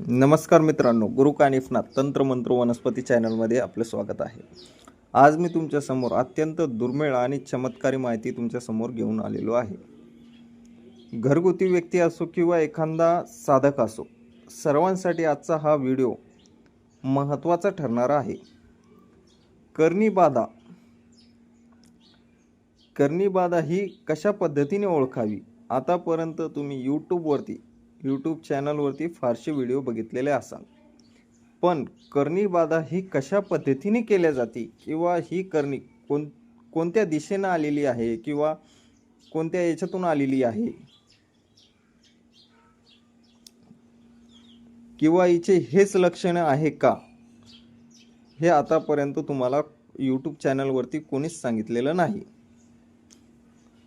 नमस्कार मित्रांनो गुरु कानिफनाथ तंत्रमंत्र वनस्पती चॅनलमध्ये आपलं स्वागत आहे. आज मी तुमच्यासमोर अत्यंत दुर्मिळ आणि चमत्कारी माहिती तुमच्यासमोर घेऊन आलेलो आहे. घरगुती व्यक्ती असो किंवा एखादा साधक असो सर्वांसाठी आजचा हा व्हिडिओ महत्त्वाचा ठरणारा आहे. कर्णीबाधा कर्णीबाधा ही कशा पद्धतीने ओळखावी? आतापर्यंत तुम्ही यूट्यूबवरती यूट्यूब चॅनलवरती फारसे व्हिडिओ बघितलेले असाल. पण करणी बाधा ही कशा पद्धतीने केल्या जाते? किंवा ही करणी कोण कोणत्या दिशेनं आलेली आहे? किंवा कोणत्या याच्यातून आलेली आहे? किंवा हिचे हेच लक्षणं आहे का? हे आतापर्यंत तुम्हाला यूट्यूब चॅनलवरती कोणीच सांगितलेलं नाही.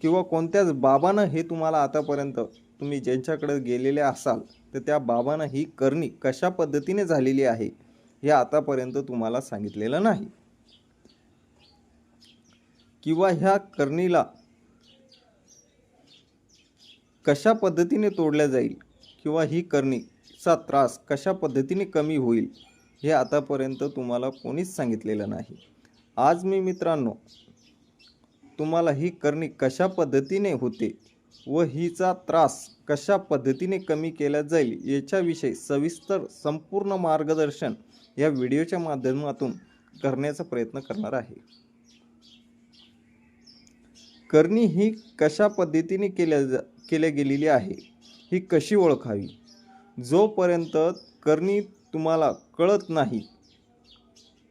किंवा कोणत्याच बाबानं हे तुम्हाला आतापर्यंत तुम्ही ज्यांच्याकडे गेलेले असाल तर त्या बाबांना ही करणी कशा पद्धतीने झालेली आहे हे आतापर्यंत तुम्हाला सांगितलेलं नाही. किंवा ह्या करणीला कशा पद्धतीने तोडल्या जाईल किंवा ही करणीचा त्रास कशा पद्धतीने कमी होईल हे आतापर्यंत तुम्हाला कोणीच सांगितलेलं नाही. आज मी मित्रांनो तुम्हाला ही करणी कशा पद्धतीने होते व हिचा त्रास कशा पद्धतीने कमी केला जाईल याच्याविषयी सविस्तर संपूर्ण मार्गदर्शन या व्हिडिओच्या माध्यमातून करण्याचा प्रयत्न करणार आहे. करणी ही कशा पद्धतीने केल्या जा केल्या गेलेली आहे ही कशी ओळखावी? जोपर्यंत करणी तुम्हाला कळत नाही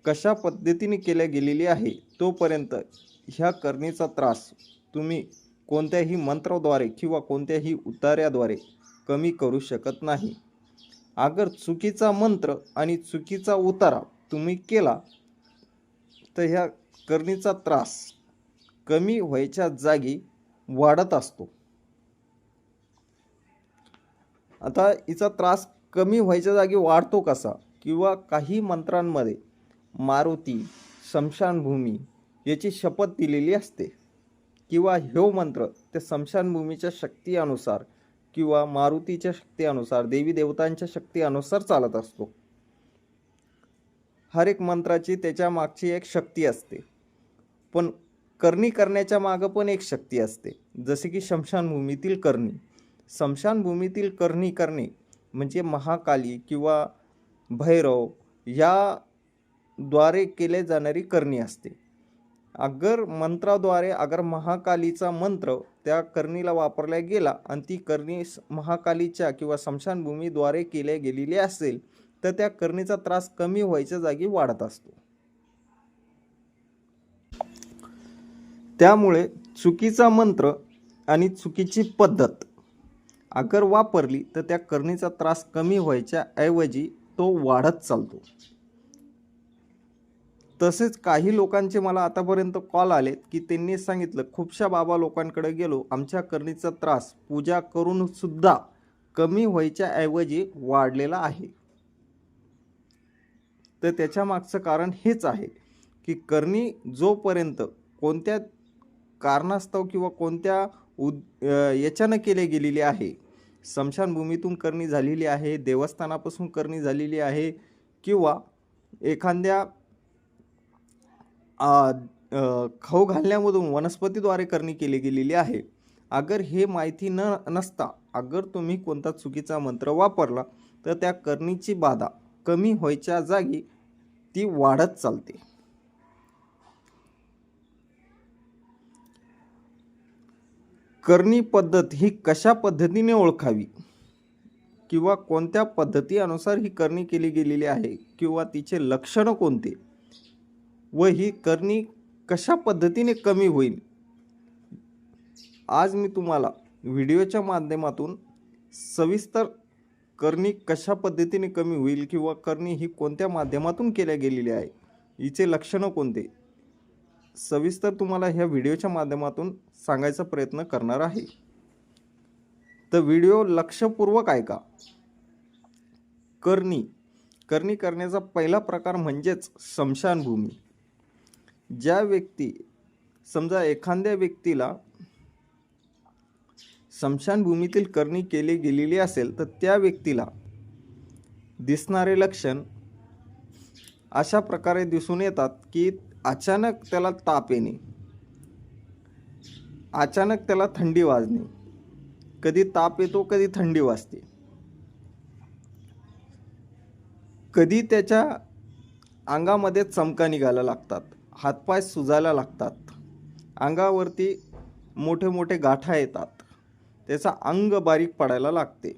कशा पद्धतीने केल्या गेलेली आहे तोपर्यंत ह्या करणीचा त्रास तुम्ही कोणत्याही मंत्राद्वारे किंवा कोणत्याही उतार्याद्वारे कमी करू शकत नाही. अगर चुकीचा मंत्र आणि चुकीचा उतारा तुम्ही केला तर ह्या करणीचा त्रास कमी व्हायच्या जागी वाढत असतो. आता हिचा त्रास कमी व्हायच्या जागी वाढतो कसा? किंवा काही मंत्रांमध्ये मारुती स्मशानभूमी याची शपथ दिलेली असते. किंवा ह्यो मंत्र त्या स्मशानभूमीच्या शक्तीनुसार किंवा मारुतीच्या शक्तीनुसार देवी देवतांच्या शक्तीनुसार चालत असतो. हर एक मंत्राची त्याच्या मागची एक शक्ती असते. पण करणी करण्याच्या मागं पण एक शक्ती असते. जसे की शमशानभूमीतील करणी. स्मशानभूमीतील करणी करणे म्हणजे महाकाली किंवा भैरव या द्वारे केले जाणारी करणी असते. अगर मंत्राद्वारे अगर महाकालीचा मंत्र त्या करणीला वापरला गेला आणि ती करणी महाकालीच्या किंवा स्मशानभूमीद्वारे केल्या गेलेली असेल तर त्या करणीचा त्रास कमी व्हायच्या जागी वाढत असतो. त्यामुळे चुकीचा मंत्र आणि चुकीची पद्धत अगर वापरली तर त्या करणीचा त्रास कमी व्हायच्या ऐवजी तो वाढत चालतो. तसेच काही लोकांचे मला आतापर्यंत कॉल आलेत की त्यांनी सांगितलं खूपशा बाबा लोकांकडे गेलो. आमच्या करणीचा त्रास पूजा करूनसुद्धा कमी व्हायच्या ऐवजी वाढलेला आहे. तर त्याच्या मागचं कारण हेच आहे की करणी जोपर्यंत कोणत्या कारणास्तव किंवा कोणत्या उद याच्यानं केले गेलेली आहे स्मशानभूमीतून करणी झालेली आहे देवस्थानापासून करणी झालेली आहे किंवा एखाद्या खाऊ घालण्यामधून वनस्पतीद्वारे करणी केली गेलेली आहे. अगर हे माहिती न नसता अगर तुम्ही कोणता चुकीचा मंत्र वापरला तर त्या करणीची बाधा कमी व्हायच्या जागी ती वाढत चालते. करणी पद्धत ही कशा पद्धतीने ओळखावी? किंवा कोणत्या पद्धतीनुसार ही करणी केली गेलेली आहे? किंवा तिचे लक्षणं कोणते? व ही करणी कशा पद्धतीने कमी होईल? आज मी तुम्हाला व्हिडिओच्या माध्यमातून सविस्तर करणी कशा पद्धतीने कमी होईल किंवा करणी ही कोणत्या माध्यमातून केल्या गेलेली आहे हिचे लक्षणं कोणते? सविस्तर तुम्हाला ह्या व्हिडिओच्या माध्यमातून सांगायचा प्रयत्न करणार आहे. तर व्हिडिओ लक्षपूर्वक ऐका. करणी करणी करण्याचा पहिला प्रकार म्हणजेच स्मशानभूमी ज्या व्यक्ती समजा एखाद्या व्यक्तीला स्मशानभूमीतील करणी केली गेलेली असेल तर त्या व्यक्तीला दिसणारे लक्षण अशा प्रकारे दिसून येतात की अचानक त्याला ताप येणे अचानक त्याला थंडी वाजणे. कधी ताप येतो कधी थंडी वाजते. कधी त्याच्या अंगामध्ये चमका निघायला लागतात. हातपाय सुजायला लागतात. अंगावरती मोठे मोठे गाठा येतात. त्याचा अंग बारीक पडायला लागते.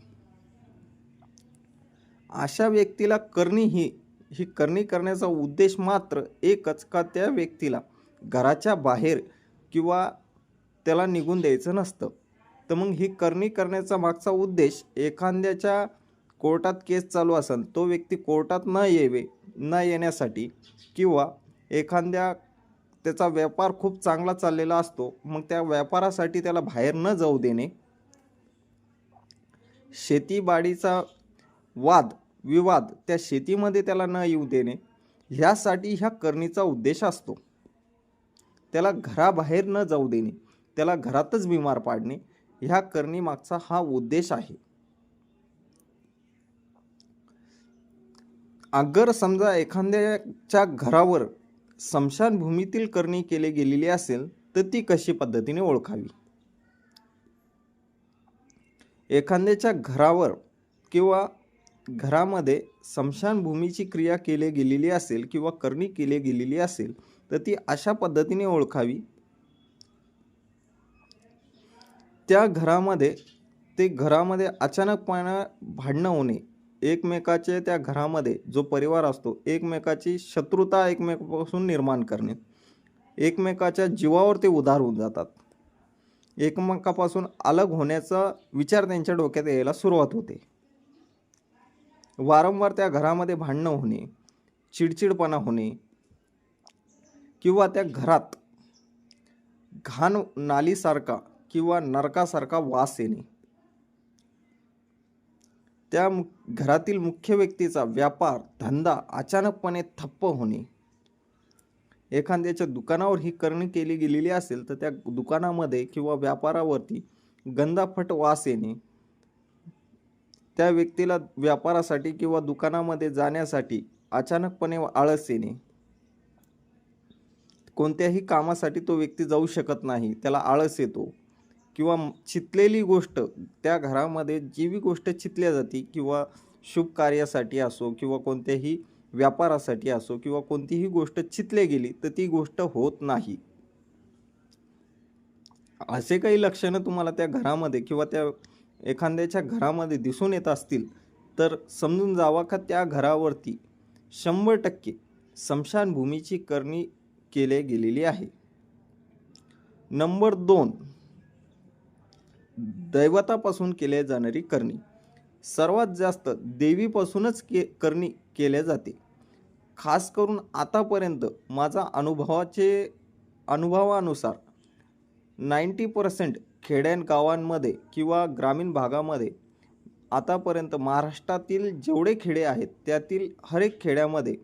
अशा व्यक्तीला करणी ही ही करणी करण्याचा उद्देश मात्र एकच का त्या व्यक्तीला घराच्या बाहेर किंवा त्याला निघून द्यायचं नसतं. तर मग ही करणी करण्याचा मागचा उद्देश एखाद्याच्या कोर्टात केस चालू असेल तो व्यक्ती कोर्टात न येवे न येण्यासाठी किंवा एखाद्या त्याचा व्यापार खूप चांगला चाललेला असतो मग त्या व्यापारासाठी त्याला बाहेर न जाऊ देणे शेतीबाडीचा वाद विवाद त्या शेतीमध्ये त्याला न येऊ देणे ह्यासाठी ह्या करणीचा उद्देश असतो. त्याला घराबाहेर न जाऊ देणे त्याला घरातच बिमार पाडणे ह्या करणीमागचा हा उद्देश आहे. अगर समजा एखाद्याच्या घरावर स्मशानभूमीतील करणी केली गेलेली असेल तर ती कशी पद्धतीने ओळखावी? एखाद्याच्या घरावर किंवा घरामध्ये स्मशानभूमीची क्रिया केली गेलेली असेल किंवा करणी केली गेलेली असेल तर ती अशा पद्धतीने ओळखावी? त्या घरामध्ये ते घरामध्ये अचानकपणे भांडणं होणे एकमेकाचे त्या घरामध्ये जो परिवार असतो एकमेकाची शत्रुता एकमेकापासून निर्माण करणे. एकमेकाच्या जीवावर ते उधार होऊन जातात. एकमेकापासून अलग होण्याचा विचार त्यांच्या डोक्यात यायला सुरुवात होते. वारंवार त्या घरामध्ये भांडणं होणे चिडचिडपणा होणे किंवा त्या घरात घाण नालीसारखा किंवा नरकासारखा वास येणे. त्या मु घरातील मुख्य व्यक्तीचा व्यापार धंदा अचानकपणे ठप्प होणे. एखाद्याच्या दुकानावर ही करणी केली गेलेली असेल तर त्या दुकानामध्ये किंवा व्यापारावरती गंदाफट वास येणे. त्या व्यक्तीला व्यापारासाठी किंवा दुकानामध्ये जाण्यासाठी अचानकपणे आळस येणे. कोणत्याही कामासाठी तो व्यक्ती जाऊ शकत नाही त्याला आळस येतो. किंवा चितलेली गोष्ट त्या घरामध्ये जी बी गोष्ट चितल्या जाते किंवा शुभ कार्यासाठी असो किंवा कोणत्याही व्यापारासाठी असो किंवा कोणतीही गोष्ट चितले गेली तर ती गोष्ट होत नाही. असे काही लक्षणं तुम्हाला त्या घरामध्ये किंवा त्या एखाद्याच्या घरामध्ये दिसून येत असतील तर समजून जावा का त्या घरावरती शंभर टक्के स्मशानभूमीची करणी केले गेलेली आहे. नंबर दोन दैवतापासून केल्या जाणारी करणी. सर्वात जास्त देवीपासूनच के करणी केल्या जाते. खास करून आतापर्यंत माझा अनुभवाचे अनुभवानुसार नाईंटी पर्सेंट खेड्यान गावांमध्ये किंवा ग्रामीण भागामध्ये आतापर्यंत महाराष्ट्रातील जेवढे खेडे आहेत त्यातील हर एक खेड्यामध्ये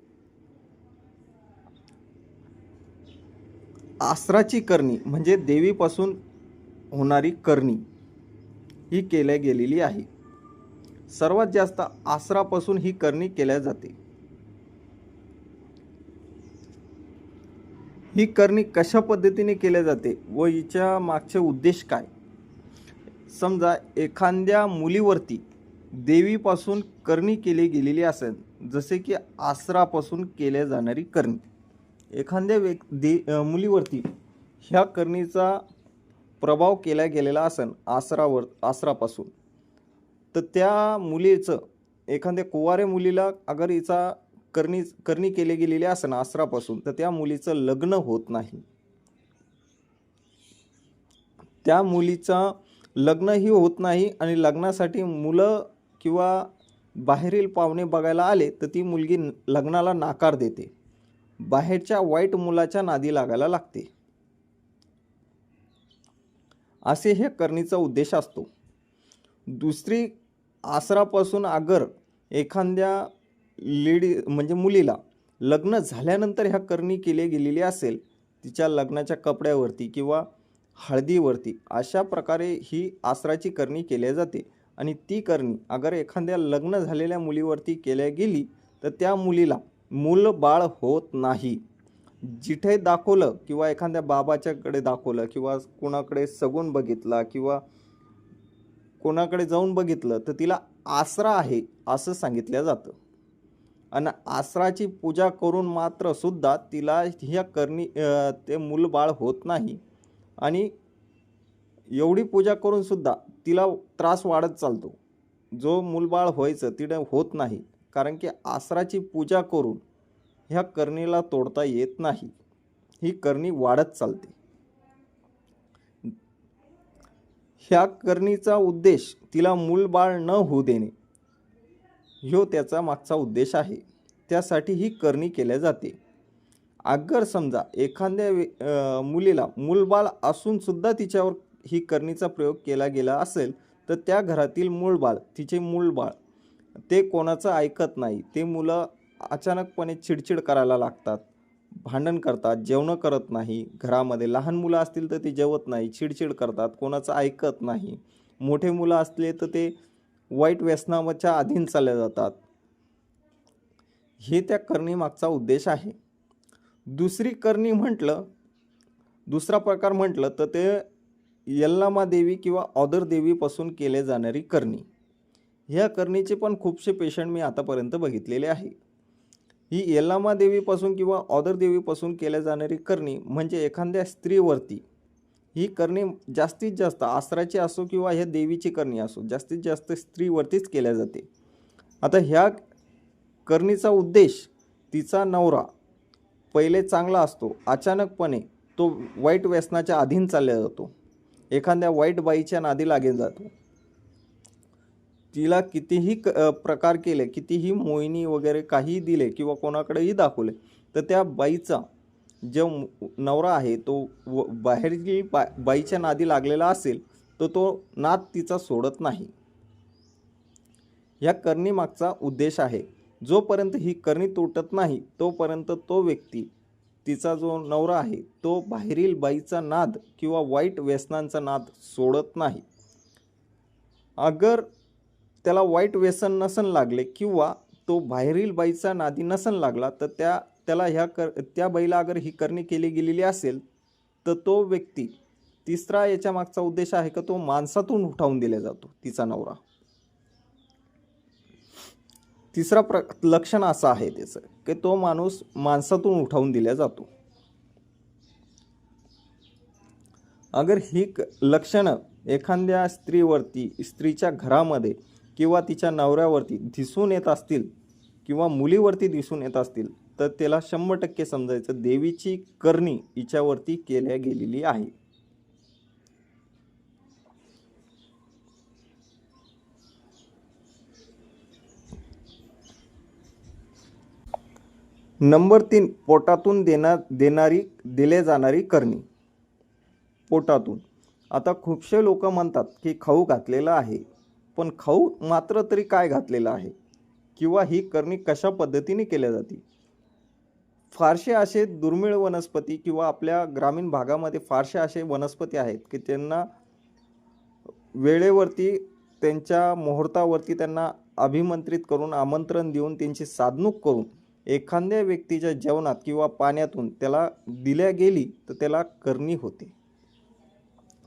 आसराची करणी म्हणजे देवीपासून होणारी करणी. ही केल्या गेलेली आहे. सर्वात जास्त आसरापासून ही करणी केल्या जाते. ही करणी कशा पद्धतीने केल्या जाते व हिच्या मागचे उद्देश काय? समजा एखाद्या मुलीवरती देवीपासून करणी केली गेलेली असेल जसे की आसरापासून केल्या जाणारी करणी. एखाद्या व्यक् दे मुलीवरती ह्या करणीचा प्रभाव केला गेलेला असन आसरावर आसरापासून. तर त्या मुलीचं एखाद्या कुवारे मुलीला अगर हिचा करणी करणी केली गेलेली असन आसरापासून तर त्या मुलीचं लग्न होत नाही. त्या मुलीचं लग्नही होत नाही आणि लग्नासाठी मुलं किंवा बाहेरील पाहुणे बघायला आले तर ती मुलगी लग्नाला नाकार देते. बाहेरच्या वाईट मुलाच्या नादी लागायला लागते. असे हे करणीचा उद्देश असतो. दुसरी आसरापासून अगर एखाद्या लेडी म्हणजे मुलीला लग्न झाल्यानंतर ह्या करणी केली गेलेली असेल तिच्या लग्नाच्या कपड्यावरती किंवा हळदीवरती अशा प्रकारे ही आसराची करणी केली जाते. आणि ती करणी अगर एखाद्या लग्न झालेल्या मुलीवरती केल्या गेली तर त्या मुलीला मूल बाळ होत नाही. जिथे दाखवलं किंवा एखाद्या बाबाच्याकडे दाखवलं किंवा कोणाकडे सगून बघितला किंवा कोणाकडे जाऊन बघितलं तर तिला आसरा आहे असं सांगितलं जातं. आणि आसराची पूजा करून मात्र सुद्धा तिला ह्या करणी ते मूलबाळ होत नाही. आणि एवढी पूजा करून सुद्धा तिला त्रास वाढत चालतो. जो मूलबाळ व्हायचं तिने होत नाही. कारण की आसराची पूजा करून ह्या करणीला तोडता येत नाही. ही करणी वाढत चालते. ह्या करणीचा उद्देश तिला मूलबाळ न होऊ देणे. ह्यो त्याचा मागचा उद्देश आहे. त्यासाठी ही करणी केल्या जाते. अगर समजा एखाद्या मुलीला मूलबाळ असूनसुद्धा तिच्यावर ही करणीचा प्रयोग केला गेला असेल तर त्या घरातील मूलबाळ तिचे मूलबाळ ते कोणाचं ऐकत नाही. ते मुलं अचानकपणे चिडचिड करायला लागतात. भांडण करतात जेवणं करत नाही. घरामध्ये लहान मुलं असतील तर ते जेवत नाही चिडचिड करतात कोणाचं ऐकत नाही. मोठे मुलं असले तर ते वाईट व्यसनाच्या अधीन चालले जातात. हे त्या करणीमागचा उद्देश आहे. दुसरी करणी म्हटलं दुसरा प्रकार म्हटलं तर ते यल्लामा देवी किंवा ऑदर देवीपासून केले जाणारी करणी. ह्या करणीचे पण खूपसे पेशंट मी आतापर्यंत बघितलेले आहे. ही यल्लामा देवीपासून किंवा ऑदर देवीपासून केल्या जाणारी करणी म्हणजे एखाद्या स्त्रीवरती. ही करणी जास्तीत जास्त आसराची असो किंवा ह्या देवीची करणी असो जास्तीत जास्त स्त्रीवरतीच केल्या जाते. आता ह्या करणीचा उद्देश तिचा नवरा पहिले चांगला असतो अचानकपणे तो वाईट व्यसनाच्या अधीन चालला जातो. एखाद्या वाईट बाईच्या नादी लागेल जातो. तिला कितीही क प्रकार केले कितीही मोहिनी वगैरे काहीही दिले किंवा कोणाकडेही दाखवले तर त्या बाईचा जो नवरा आहे तो व बाहेरची बा बाईच्या नादी लागलेला असेल तर तो नाद तिचा सोडत नाही. ह्या करणीमागचा उद्देश आहे. जोपर्यंत ही करणी तुटत नाही तोपर्यंत तो व्यक्ती तिचा जो नवरा आहे तो बाहेरील बाईचा नाद किंवा वाईट व्यसनांचा नाद सोडत नाही. अगर त्याला वाईट व्यसन नसन लागले किंवा तो बाहेरील बाईचा नादी नसन लागला तर त्या त्याला ह्या कर त्या बाईला अगर ही करणी केली गेलेली असेल तर तो व्यक्ती तिसरा याच्या मागचा उद्देश आहे का तो माणसातून उठावून दिला जातो तिचा नवरा. तिसरा प्र लक्षण असं आहे त्याचं की तो माणूस माणसातून उठावून दिला जातो. अगर ही क- लक्षणं एखाद्या स्त्रीवरती स्त्रीच्या घरामध्ये किंवा तिच्या नवऱ्यावरती दिसून येत असतील किंवा मुलीवरती दिसून येत असतील तर त्याला शंभर टक्के समजायचं देवीची करणी हिच्यावरती केल्या गेलेली आहे. नंबर तीन पोटातून देणार देणारी दिले जाणारी करणी. पोटातून. आता खूपसे लोक म्हणतात की खाऊ घातलेला आहे. पण खाऊ मात्र तरी काय घातलेलं आहे? किंवा ही करणी कशा पद्धतीने केल्या जाते? फारसे असे दुर्मिळ वनस्पती किंवा आपल्या ग्रामीण भागामध्ये फारसे असे वनस्पती आहेत की त्यांना वेळेवरती त्यांच्या मुहूर्तावरती त्यांना अभिमंत्रित करून आमंत्रण देऊन त्यांची साधणूक करून एखाद्या व्यक्तीच्या जेवणात किंवा पाण्यातून त्याला दिल्या गेली तर त्याला करणी होते.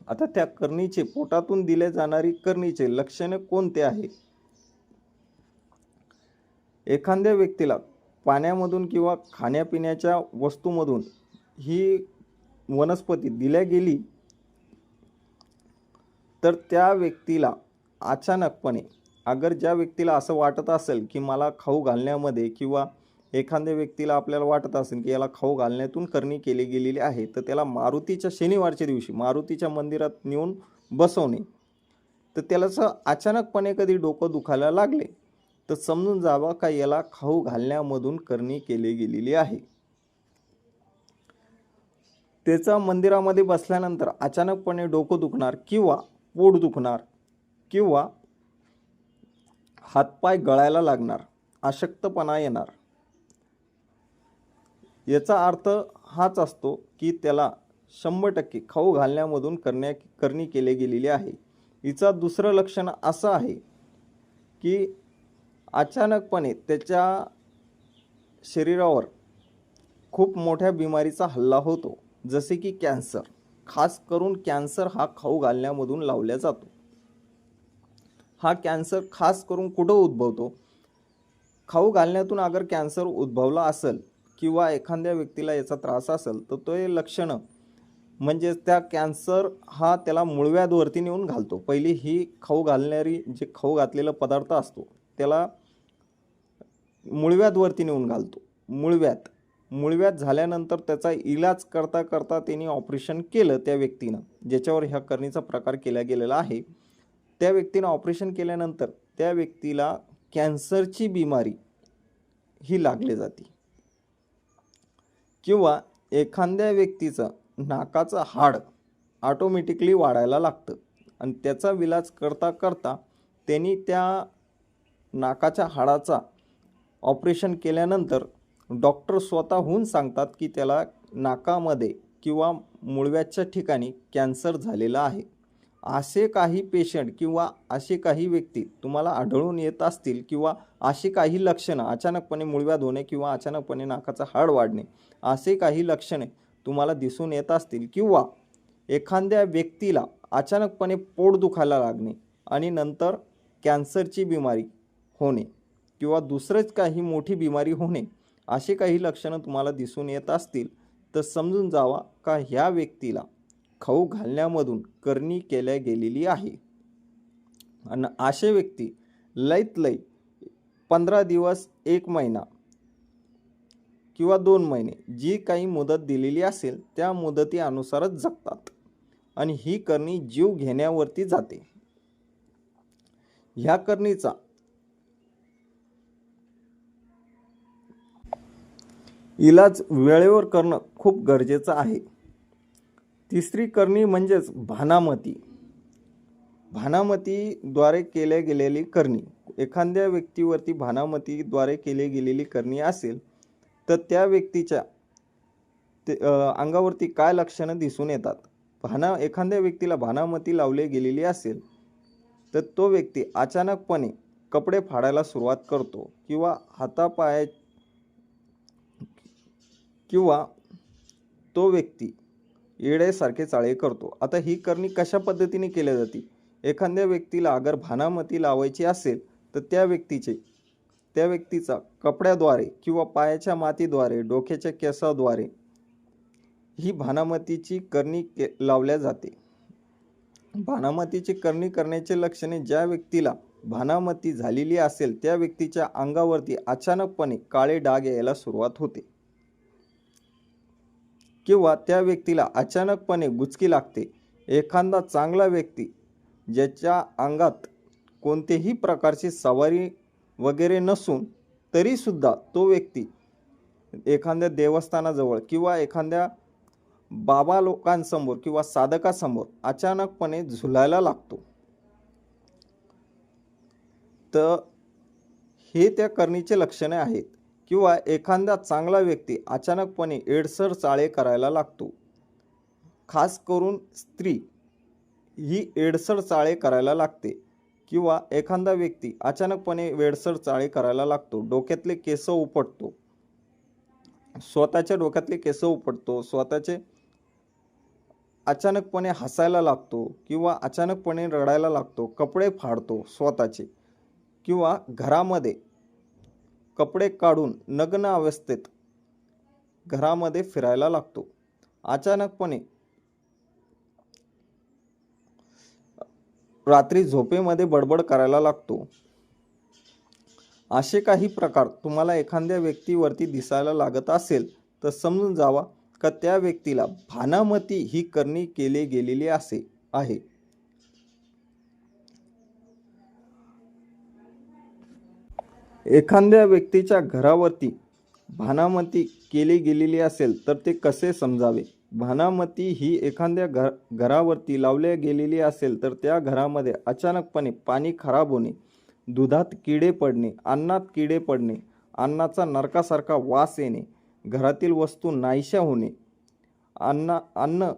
आता त्या करणीचे पोटातून दिल्या जाणारी करणीचे लक्षणे कोणते आहे एखाद्या व्यक्तीला पाण्यामधून किंवा खाण्यापिण्याच्या वस्तूमधून ही वनस्पती दिल्या गेली तर त्या व्यक्तीला अचानकपणे अगर ज्या व्यक्तीला असं वाटत असेल की मला खाऊ घालण्यामध्ये किंवा एखाद्या व्यक्तीला आपल्याला वाटत असेल की याला खाऊ घालण्यातून करणी केली गेलेली आहे तर त्याला मारुतीच्या शनिवारच्या दिवशी मारुतीच्या मंदिरात नेऊन बसवणे तर त्याला असं अचानकपणे कधी डोकं दुखायला लागले तर समजून जावं का याला खाऊ घालण्यामधून करणी केली गेलेली आहे. त्याचा मंदिरामध्ये बसल्यानंतर अचानकपणे डोकं दुखणार किंवा पोट दुखणार किंवा हातपाय गळायला लागणार अशक्तपणा येणार. याचा अर्थ हाच असतो की त्याला शंभर टक्के खाऊ घालण्यामधून करण्या करणी केली गेलेली आहे. हिचा दुसरं लक्षण असं आहे की अचानकपणे त्याच्या शरीरावर खूप मोठ्या बिमारीचा हल्ला होतो जसे की कॅन्सर. खास करून कॅन्सर हा खाऊ घालण्यामधून लावला जातो. हा कॅन्सर खास करून कुठं उद्भवतो? खाऊ घालण्यातून अगर कॅन्सर उद्भवला असेल किंवा एखाद्या व्यक्तीला याचा त्रास असेल तर तो हे लक्षणं म्हणजेच त्या कॅन्सर हा त्याला मुळव्याधवरती नेऊन घालतो. पहिली ही खाऊ घालणारी जे खाऊ घातलेला पदार्थ असतो त्याला मुळव्याधवरती नेऊन घालतो. मुळव्यात मुळव्यात झाल्यानंतर त्याचा इलाज करता करता त्यांनी ऑपरेशन केलं त्या व्यक्तीनं ज्याच्यावर ह्या करणीचा प्रकार केला गेलेला आहे. त्या व्यक्तीनं ऑपरेशन केल्यानंतर त्या व्यक्तीला कॅन्सरची बिमारी ही लागली जाते. किंवा एखाद्या व्यक्तीचं नाकाचं हाड ऑटोमॅटिकली वाढायला लागतं. आणि त्याचा विलाज करता करता त्यांनी त्या नाकाच्या हाडाचा ऑपरेशन केल्यानंतर डॉक्टर स्वतःहून सांगतात की त्याला नाकामध्ये किंवा मुळव्याच्या ठिकाणी कॅन्सर झालेला आहे. असे काही पेशंट किंवा असे काही व्यक्ती तुम्हाला आढळून येत असतील किंवा अशी काही लक्षणं अचानकपणे मुळव्याध होणे किंवा अचानकपणे नाकाचा हाड वाढणे असे काही लक्षणे तुम्हाला दिसून येत असतील किंवा एखाद्या व्यक्तीला अचानकपणे पोट दुखायला लागणे आणि नंतर कॅन्सरची बिमारी होणे किंवा दुसरंच काही मोठी बिमारी होणे असे काही लक्षणं तुम्हाला दिसून येत असतील तर समजून जावा का ह्या व्यक्तीला खाऊ घालण्यामधून करणी केल्या गेलेली आहे. आणि असे व्यक्ती लईत लई पंधरा दिवस एक महिना किंवा दोन महिने जी काही मुदत दिलेली असेल त्या मुदतीनुसारच जगतात. आणि ही करणी जीव घेण्यावरती जाते. ह्या करणीचा इलाज वेळेवर करणं खूप गरजेचं आहे. तिसरी करणी म्हणजेच भानामती. भानामतीद्वारे केल्या गेलेली करणी. एखाद्या व्यक्तीवरती भानामतीद्वारे केली गेलेली करणी असेल तर त्या व्यक्तीच्या ते अंगावरती काय लक्षणं दिसून येतात? भाना एखाद्या व्यक्तीला भानामती लावली गेलेली असेल तर तो व्यक्ती अचानकपणे कपडे फाडायला सुरुवात करतो किंवा हातापाया किंवा तो व्यक्ती येड्यासारखे चाळे करतो. आता ही करणी कशा पद्धतीने केली जाते? एखाद्या व्यक्तीला अगर भानामती लावायची असेल तर त्या व्यक्तीचे त्या व्यक्तीचा कपड्याद्वारे किंवा पायाच्या मातीद्वारे डोक्याच्या केसाद्वारे ही भानामतीची करणी के लावल्या जाते. भानामतीची करणी करण्याचे लक्षणे ज्या व्यक्तीला भानामती झालेली असेल त्या व्यक्तीच्या अंगावरती अचानकपणे काळे डाग यायला सुरुवात होते. किंवा त्या व्यक्तीला अचानकपणे गुचकी लागते. एखादा चांगला व्यक्ती ज्याच्या अंगात कोणतेही प्रकारची सवारी वगैरे नसून तरीसुद्धा तो व्यक्ती एखाद्या देवस्थानाजवळ किंवा एखाद्या बाबा लोकांसमोर किंवा साधकासमोर अचानकपणे झुलायला लागतो. तर हे त्या करणीचे लक्षणे आहेत किंवा एखादा चांगला व्यक्ती अचानकपणे एडसर चाळे करायला लागतो. खास करून स्त्री ही एडसर चाळे करायला लागते किंवा एखादा व्यक्ती अचानकपणे वेडसर चाळे करायला लागतो. डोक्यातले केस उपटतो. स्वतःच्या डोक्यातले केस उपटतो. स्वतःचे अचानकपणे हसायला लागतो किंवा अचानकपणे रडायला लागतो. कपडे फाडतो स्वतःचे किंवा घरामध्ये कपडे काढून नग्न अवस्थेत घरामध्ये फिरायला लागतो. अचानकपणे रात्री झोपेमध्ये बडबड करायला लागतो. असे काही प्रकार तुम्हाला एखाद्या व्यक्तीवरती दिसायला लागत असेल तर समजून जावा का त्या व्यक्तीला भानामती ही करणी केली गेलेली असे आहे. एखाद्या व्यक्तीच्या घरावरती भानामती केली गेलेली असेल तर ते कसे समजावे? भानामती ही एखाद्या घर घरावरती लावल्या गेलेली असेल तर त्या घरामध्ये अचानकपणे पाणी खराब होणे दुधात किडे पडणे अन्नात किडे पडणे अन्नाचा नरकासारखा वास येणे घरातील वस्तू नाहीशा होणे अन्न अन्न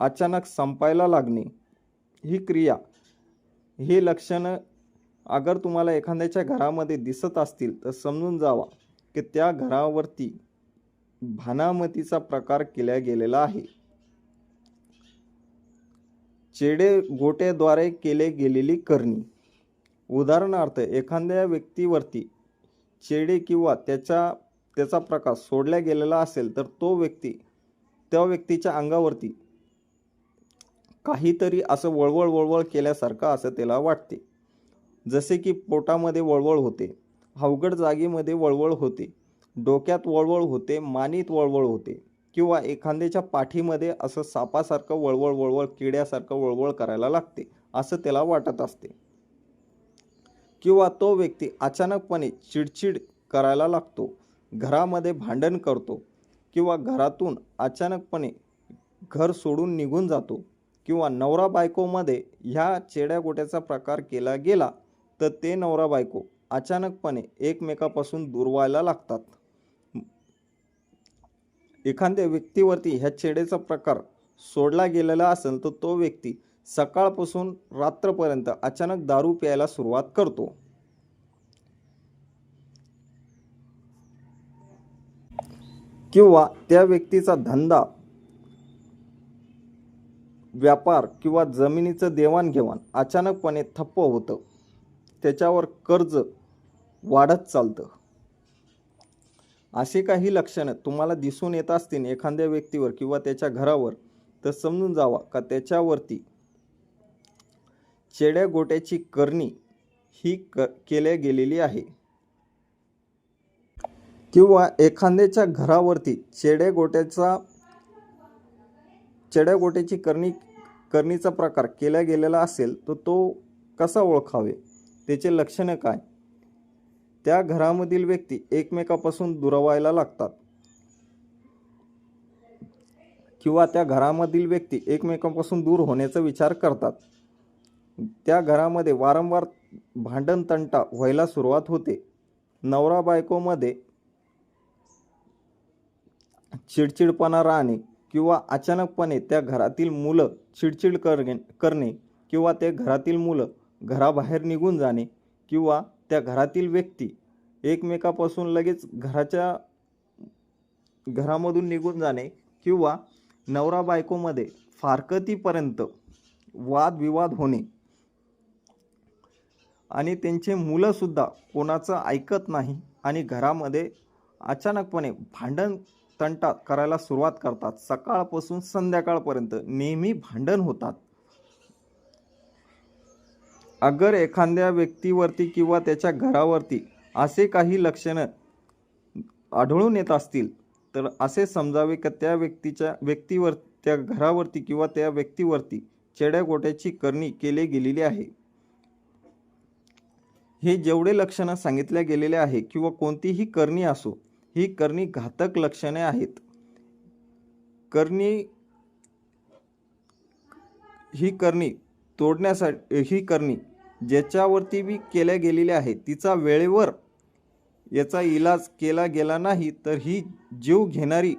अचानक संपायला लागणे ही क्रिया हे लक्षणं अगर तुम्हाला एखाद्याच्या घरामध्ये दिसत असतील तर समजून जावा की त्या घरावरती भानामतीचा प्रकार केला गेलेला आहे. चेडे गोट्याद्वारे केले गेलेली करणी. उदाहरणार्थ एखाद्या व्यक्तीवरती चेडे किंवा त्याच्या त्याचा प्रकाश सोडला गेलेला असेल तर तो व्यक्ती त्या व्यक्तीच्या अंगावरती काहीतरी असं वळवळ वळवळ केल्यासारखं असं त्याला वाटते. जसे की पोटामध्ये वळवळ होते अवघड जागेमध्ये वळवळ होते. डोक्यात वळवळ होते मानीत वळवळ होते. किंवा एखाद्याच्या पाठीमध्ये असं सापासारखं वळवळ वळवळ किड्यासारखं वळवळ करायला लागते असं त्याला वाटत असते. किंवा तो व्यक्ती अचानकपणे चिडचिड करायला लागतो घरामध्ये भांडण करतो किंवा घरातून अचानकपणे घर सोडून निघून जातो किंवा नवरा बायकोमध्ये ह्या चेड्या गोट्याचा प्रकार केला गेला तर ते नवरा बायको अचानकपणे एकमेकापासून दूर व्हायला लागतात. एखाद्या व्यक्तीवरती ह्या छेडेचा प्रकार सोडला गेलेला असेल तर तो व्यक्ती सकाळपासून रात्रपर्यंत अचानक दारू प्यायला सुरुवात करतो. किंवा त्या व्यक्तीचा धंदा व्यापार किंवा जमिनीचं देवाणघेवाण अचानकपणे ठप्प होतं. त्याच्यावर कर्ज वाढत चालतं. असे काही लक्षणं तुम्हाला दिसून येत असतील एखाद्या व्यक्तीवर किंवा त्याच्या घरावर तर समजून जावा का त्याच्यावरती चेड्या गोट्याची करणी ही क केल्या गेलेली आहे. किंवा एखाद्याच्या घरावरती चेड्या गोट्याचा चेड्या गोट्याची करणी करणीचा प्रकार केला गेलेला असेल तर तो कसा ओळखावे? त्याचे लक्षणं काय? त्या घरामधील व्यक्ती एकमेकापासून दुरावायला लागतात. किंवा त्या घरामधील व्यक्ती एकमेकांपासून दूर होण्याचा विचार करतात. त्या घरामध्ये वारंवार भांडण तंटा व्हायला सुरुवात होते. नवरा बायकोमध्ये चिडचिडपणा राहणे किंवा अचानकपणे त्या घरातील मुलं चिडचिड करणे करणे किंवा त्या घरातील मुलं घराबाहेर निघून जाणे किंवा त्या घरातील व्यक्ती एकमेकापासून लगेच घराच्या घरामधून निघून जाणे किंवा नवरा बायकोमध्ये फारकतीपर्यंत वादविवाद होणे आणि त्यांचे मुलंसुद्धा कोणाचं ऐकत नाही आणि घरामध्ये अचानकपणे भांडण तंटा करायला सुरुवात करतात. सकाळपासून संध्याकाळपर्यंत नेहमी भांडण होतात. अगर एखाद्या व्यक्तीवरती किंवा त्याच्या घरावरती असे काही लक्षणं आढळून येत असतील तर असे समजावे की त्या व्यक्तीच्या व्यक्तीवर त्या घरावरती किंवा त्या व्यक्तीवरती चेड्या गोट्याची करणी केली गेलेली आहे. हे जेवढे लक्षणं सांगितल्या गेलेले आहे किंवा कोणतीही करणी असो ही करणी घातक लक्षणे आहेत. करणी ही करणी तोडण्यासाठी ही करणी ज्याच्यावरती बी केल्या गेलेल्या आहे तिचा वेळेवर याचा इलाज केला गेला नाही तर ही जीव घेणारी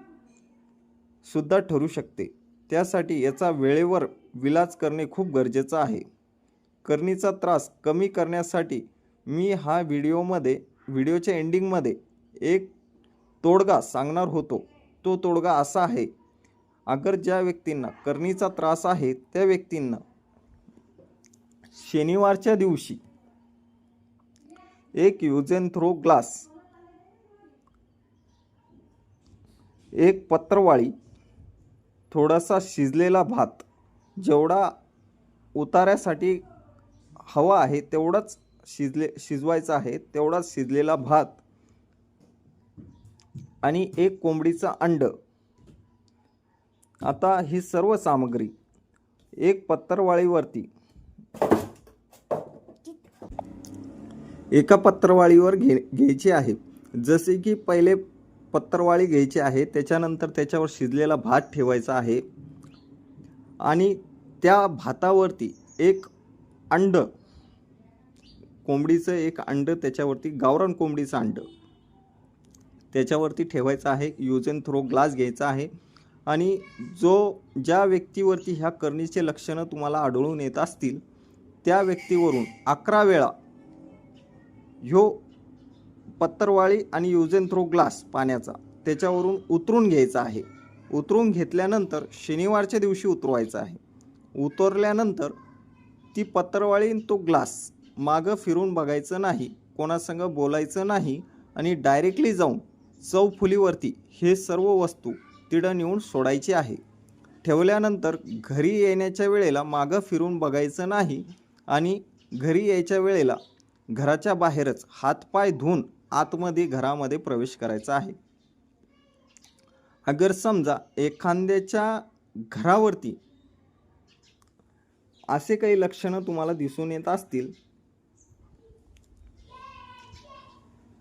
सुद्धा ठरू शकते. त्यासाठी याचा वेळेवर विलाज करणे खूप गरजेचं आहे. करणीचा त्रास कमी करण्यासाठी मी हा व्हिडिओमध्ये व्हिडिओच्या एंडिंगमध्ये एक तोडगा सांगणार होतो. तो तोडगा असा आहे अगर ज्या व्यक्तींना करणीचा त्रास आहे त्या व्यक्तींना शनिवारच्या दिवशी एक युजेन थ्रो ग्लास एक पत्रवाळी थोडासा शिजलेला भात जेवढा उतार्यासाठी हवा आहे तेवढाच शिजले शिजवायचा आहे तेवढाच शिजलेला भात आणि एक कोंबडीचं अंड. आता ही सर्व सामग्री एक पत्रवाळीवरती एका पत्रवाळीवर घे घ्यायची आहे. जसे की पहिले पत्रवाळी घ्यायची आहे त्याच्यानंतर त्याच्यावर शिजलेला भात ठेवायचा आहे. आणि त्या भातावरती एक अंड कोंबडीचं एक अंड त्याच्यावरती गावरान कोंबडीचं अंड त्याच्यावरती ठेवायचं आहे. यूज अँड थ्रो ग्लास घ्यायचा आहे. आणि जो ज्या व्यक्तीवरती ह्या करणीचे लक्षणं तुम्हाला आढळून येत असतील त्या व्यक्तीवरून अकरा वेळा ह्यो पत्तरवाळी आणि यूज अँड थ्रो ग्लास पाण्याचा त्याच्यावरून उतरून घ्यायचा आहे. उतरून घेतल्यानंतर शनिवारच्या दिवशी उतरवायचा आहे. उतरल्यानंतर ती पत्तरवाळी आणि तो ग्लास मागं फिरून बघायचं नाही कोणासंग बोलायचं नाही आणि डायरेक्टली जाऊन चौफुलीवरती हे सर्व वस्तू तिडं नेऊन सोडायची आहे. ठेवल्यानंतर घरी येण्याच्या वेळेला मागं फिरून बघायचं नाही आणि घरी यायच्या वेळेला घराच्या बाहेरच हातपाय धुवून आतमध्ये घरामध्ये प्रवेश करायचा आहे. अगर समजा एखाद्याच्या घरावरती असे काही लक्षणं तुम्हाला दिसून येत असतील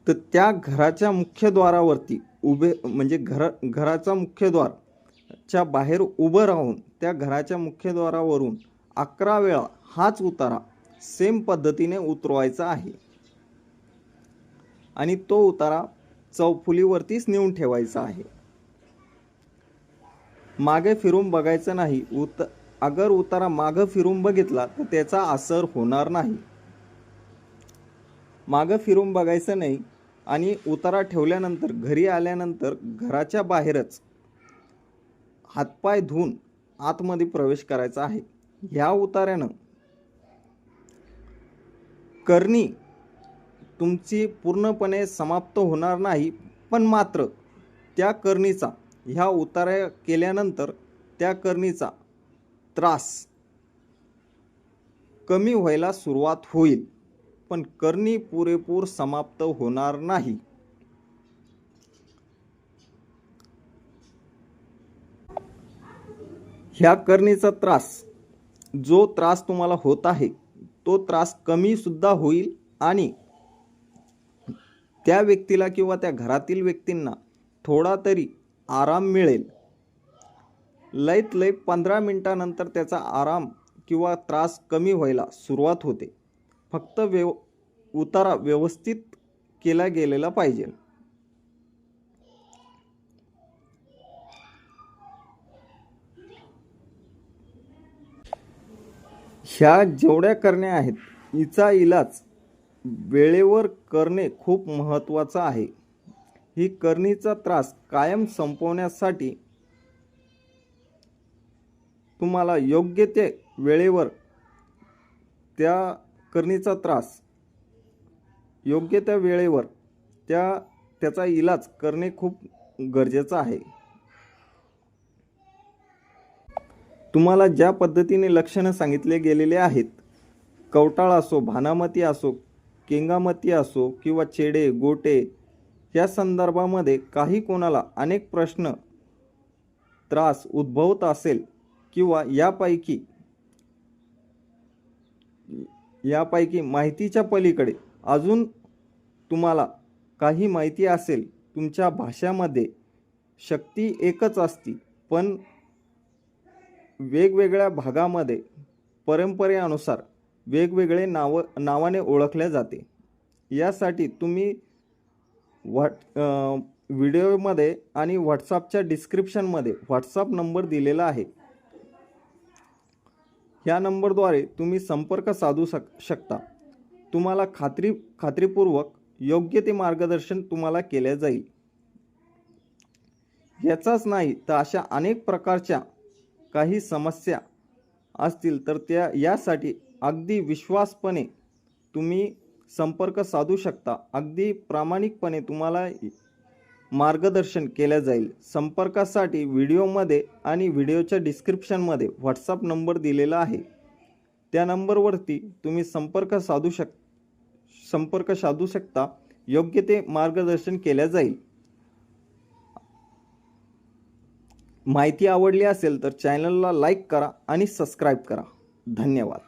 तर त्या घराच्या मुख्यद्वारावरती उभे म्हणजे घर घराचा मुख्यद्वारच्या बाहेर उभं राहून त्या घराच्या मुख्यद्वारावरून अकरा वेळा हाच उतारा सेम पद्धतीने उतरवायचा आहे. आणि तो उतारा चौफुलीवरतीच नेऊन ठेवायचा आहे. मागे फिरून बघायचं नाही. उत अगर उतारा मागं फिरून बघितला तर त्याचा असर होणार नाही. मागं फिरून बघायचं नाही आणि उतारा ठेवल्यानंतर घरी आल्यानंतर घराच्या बाहेरच हातपाय धुवून आतमध्ये प्रवेश करायचा आहे. ह्या उतार्यानं करणी तुमची पूर्णपणे समाप्त होणार नाही पण मात्र त्या करणीचा ह्या उतार्या केल्यानंतर त्या करणीचा त्रास कमी व्हायला सुरुवात होईल पण करणी पुरेपूर समाप्त होणार नाही. ह्या करणीचा त्रास जो त्रास तुम्हाला होत आहे तो त्रास कमीसुद्धा होईल आणि त्या व्यक्तीला किंवा त्या घरातील व्यक्तींना थोडा तरी आराम मिळेल. लयत लय पंधरा मिनटानंतर त्याचा आराम किंवा त्रास कमी व्हायला सुरुवात होते. फक्त व्यव उतारा व्यवस्थित केला गेलेला पाहिजे. ह्या जेवढ्या करण्या आहेत हिचा इलाज वेळेवर करणे खूप महत्त्वाचं आहे. ही करणीचा त्रास कायम संपवण्यासाठी तुम्हाला योग्य ते वेळेवर त्या करणीचा त्रास योग्य त्या वेळेवर त्या त्याचा इलाज करणे खूप गरजेचं आहे. तुम्हाला ज्या पद्धतीने लक्षणं सांगितले गेलेले आहेत कवटाळ असो भानामती असो केंगामती असो किंवा चेडे गोटे या संदर्भामध्ये काही कोणाला अनेक प्रश्न त्रास उद्भवत असेल किंवा यापैकी यापैकी माहितीच्या पलीकडे अजून तुम्हाला काही माहिती असेल तुमच्या भाषामध्ये शक्ती एकच असती पण वेगवेगळ्या भागामध्ये परंपरेनुसार वेगवेगळे नाव नावाने ओळखले जाते. यासाठी तुम्ही व्हॉट व्हिडिओमध्ये आणि व्हॉट्सअपच्या डिस्क्रिप्शनमध्ये व्हॉट्सअप नंबर दिलेला आहे. ह्या नंबरद्वारे तुम्ही संपर्क साधू शक शकता. तुम्हाला खात्री खात्रीपूर्वक योग्य ते मार्गदर्शन तुम्हाला केले जाईल. याचाच नाही तर अशा अनेक प्रकारच्या काही समस्या असतील तर त्या यासाठी अगदी विश्वासपणे तुम्ही संपर्क साधू शकता. अगदी प्रामाणिकपणे तुम्हाला मार्गदर्शन केलं जाईल. संपर्कासाठी व्हिडिओमध्ये आणि व्हिडिओच्या डिस्क्रिप्शनमध्ये व्हॉट्सअप नंबर दिलेला आहे. त्या नंबरवरती तुम्ही संपर्क साधू शक संपर्क साधू शकता. योग्य ते मार्गदर्शन केलं जाईल. माहिती आवडली असेल तर चॅनलला लाईक करा आणि सबस्क्राईब करा. धन्यवाद.